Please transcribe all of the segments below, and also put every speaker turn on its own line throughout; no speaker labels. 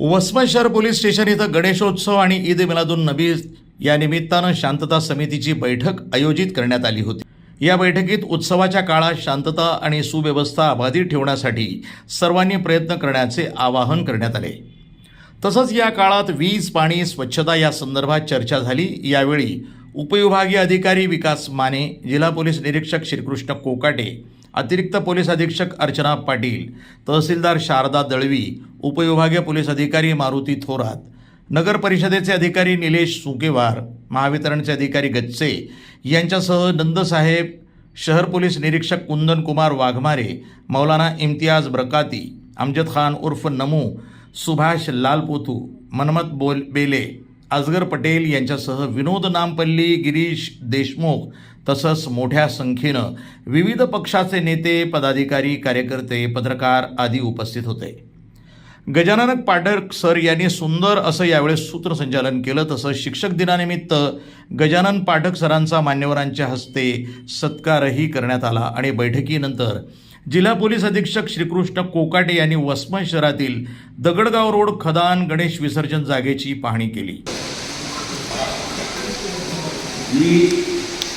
वसमत शहर police station इथं गणेशोत्सव आणि ईद मिलादून नबी या निमित्तानं शांतता समितीची बैठक आयोजित करण्यात आली होती. या बैठकीत उत्सवाच्या काळात शांतता आणि सुव्यवस्था अबाधित ठेवण्यासाठी सर्वांनी प्रयत्न करण्याचे आवाहन करण्यात आले. तसंच या काळात वीज पाणी स्वच्छता या संदर्भात चर्चा झाली. यावेळी उपविभागीय अधिकारी विकास माने जिल्हा पोलीस निरीक्षक श्रीकृष्ण कोकाटे अतिरिक्त पोलीस अधीक्षक अर्चना पाटील तहसीलदार शारदा दळवी उपविभागीय पोलीस अधिकारी मारुती थोरात नगर परिषदेचे अधिकारी निलेश सुकेवार महावितरणचे अधिकारी गच्चे यांच्यासह नंदसाहेब शहर पोलीस निरीक्षक कुंदन कुमार वाघमारे मौलाना इम्तियाज ब्रकाती अमजद खान उर्फ नमू सुभाष लालपोतू मनमत बोल बेले अजगर पटेल यांच्यासह विनोद नामपल्ली गिरीश देशमुख तसंच मोठ्या संख्येनं विविध पक्षाचे नेते पदाधिकारी कार्यकर्ते पत्रकार आदी उपस्थित होते. गजाननक पाठक सर यांनी सुंदर असं यावेळेस सूत्रसंचालन केलं. तसं शिक्षक दिनानिमित्त गजानन पाठक सरांचा मान्यवरांच्या हस्ते सत्कारही करण्यात आला आणि बैठकीनंतर जिल्हा पोलीस अधीक्षक श्रीकृष्ण कोकाटे यांनी वसमत शहरातील दगडगाव रोड खदान गणेश विसर्जन जागेची पाहणी केली.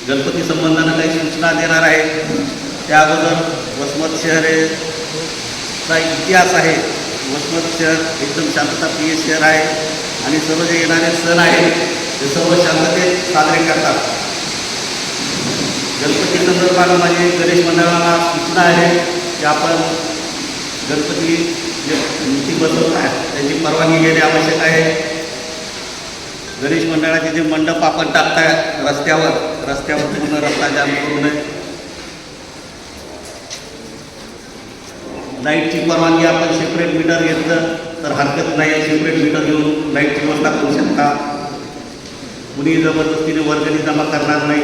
गणपती संबंधानं काही सूचना देणार आहे. त्या अगोदर वसमत शहर हे चा इतिहास आहे. वसमत शहर एकदम शांतताप्रिय शहर आहे. आणि सर्व जे येणारे सण आहेत ते सर्व शांततेत साजरे करतात. गणपती संदर्भात माझी गणेश मंडळाला सूचना आहे की आपण गणपती जे मूर्ती बसवत आहे त्याची परवानगी घेणे आवश्यक आहे. गणेश मंडळाचे जे मंडप आपण टाकताय रस्त्यावर रस्त्यावर पूर्ण रस्ता जाम करू नये. लाईटची परवानगी आपण सेपरेट मीटर घेतलं तर हरकत नाही. आहे सेपरेट मीटर घेऊन लाईटची व्यवस्था करू शकता. कुणी जबरदस्तीने वर्गणी जमा करणार नाही.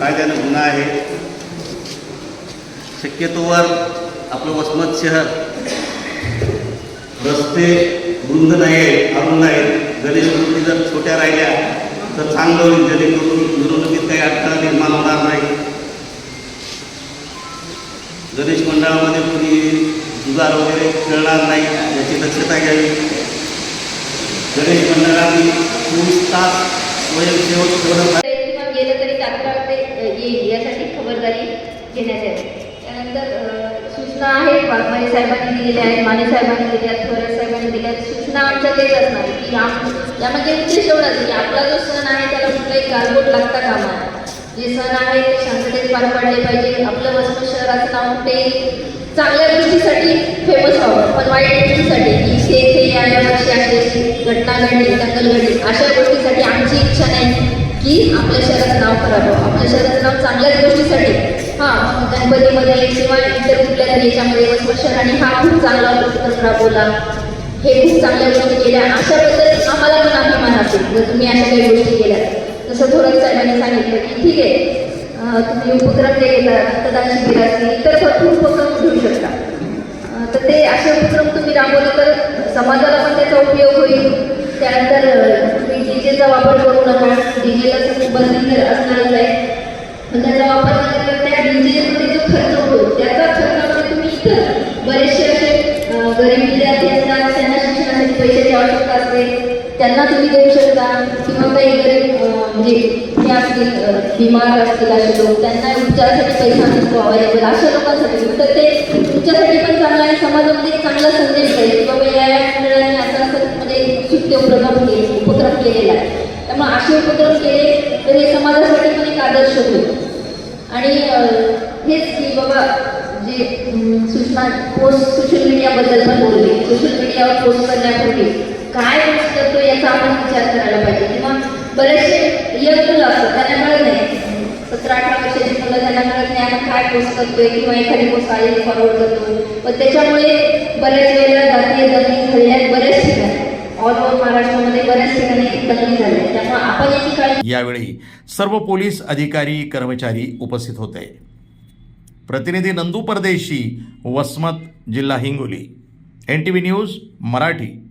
कायद्यानं गुन्हा आहे. शक्यतोवर आपलं वसमत शहर. रस्ते रुंद नाही आहेत अरुंद आहेत. गणेश मूर्ती जर छोट्या राहिल्या तर चांगलं होईल. जेणेकरून गणेश मंडळामध्ये कुणी जुगार वगैरे खेळणार नाही याची दक्षता घ्यावी. गणेश मंडळाने चोवीस तास स्वयंसेवक ठेवणं
किंवा गेलं तरी तात्काळ येईल यासाठी खबरदारी घेण्यात येते त्यानंतर सूचना आहेत वाघमारे साहेबांनी दिलेल्या आहेत माने साहेबांनी दिल्या आहेत थोरात साहेबांनी दिल्या आहेत. सूचना आमच्या तेच असणार की यामध्ये म्हणजे उद्देश एवढाच की आपला जो सण आहे त्याला कुठलाही गालबोट लागता कामा जे सण आहे ते शांततेत पार पाडले पाहिजे. आपलं वस्तू शहराचं नाव ते चांगल्या गोष्टीसाठी फेमस व्हावं पण वाईट गोष्टीसाठी की इथे इथे या या वर्षी अशी घटना घडली दंगल घडली. अशा गोष्टीसाठी आमची इच्छा नाही की आपल्या शहराचं नाव खराब व्हावं आपल्या शहराचं नाव चांगल्याच गोष्टीसाठी हां गणपतीमध्ये किंवा इतर कुठल्या तरी याच्यामध्ये वसमत शहराने हा खूप चांगला उपक्रम राबवला. हे खूप चांगल्या गोष्टी केल्या. अशा पद्धतीने आम्हाला पण अभिमान असेल जर तुम्ही अशा काही गोष्टी केल्या जसं थोरात साहेबांनी सांगितलं. की ठीक आहे. तुम्ही उपक्रम जे घेता रक्तदान शिबिर असतील इतर भरपूर उपक्रम घेऊ शकता. तर ते असे उपक्रम तुम्ही राबवले तर समाजाला पण त्याचा उपयोग होईल. त्यानंतर अं, तुम्ही डीजेचा वापर करू नका. डीजेला खूप बंदी असणारच आहे. पण त्याचा वापर केला त्या डीजेमध्ये जो खर्च होतो त्याचा खर्चामध्ये तुम्ही इतर बरेचसे असे गरीब विद्यार्थी असतात त्यांना शिक्षणासाठी पैशाची आवश्यकता असते. त्यांना तुम्ही देऊ शकता. किंवा काही गरीब म्हणजे हे असतील बिमार असतील असे लोक त्यांना उपचारासाठी पैसा नसतो अवेलेबल अशा लोकांसाठी. तर ते तुमच्यासाठी पण चांगलं आहे. समाजामध्ये एक चांगला संदेश आहे. किंवा बाबा या मंडळाने असं असं म्हणजे उपक्रम केले उपक्रम केलेला आहे. त्यामुळे असे उपक्रम केले तर हे समाजासाठी पण एक आदर्श होईल. आणि हेच की बाबा जे सूचना पोस्ट सोशल मीडियाबद्दल पण बोलले. सोशल मीडियावर पोस्ट करण्यापूर्वी काय याचा आपण विचार करायला पाहिजे. किंवा बरेचसे यंग मुलं असतात त्यांना कळत नाही. सतरा अठरा वर्षाची मुलं त्यांना कळत नाही आपण काय पोस्ट करतोय किंवा एखादी पोस्ट आलेली फॉरवर्ड करतो. पण त्याच्यामुळे बऱ्याच वेळेला जातीय दंगली झालेल्या बऱ्याच ठिकाणी. ऑल ओव्हर महाराष्ट्रामध्ये बऱ्याच ठिकाणी दंगली झाल्या त्यामुळे आपण याची काळजी
यावेळी सर्व पोलीस अधिकारी कर्मचारी उपस्थित होते. प्रतिनिधी नंदू परदेशी वसमत जिल्हा Hingoli. N T V news Marathi.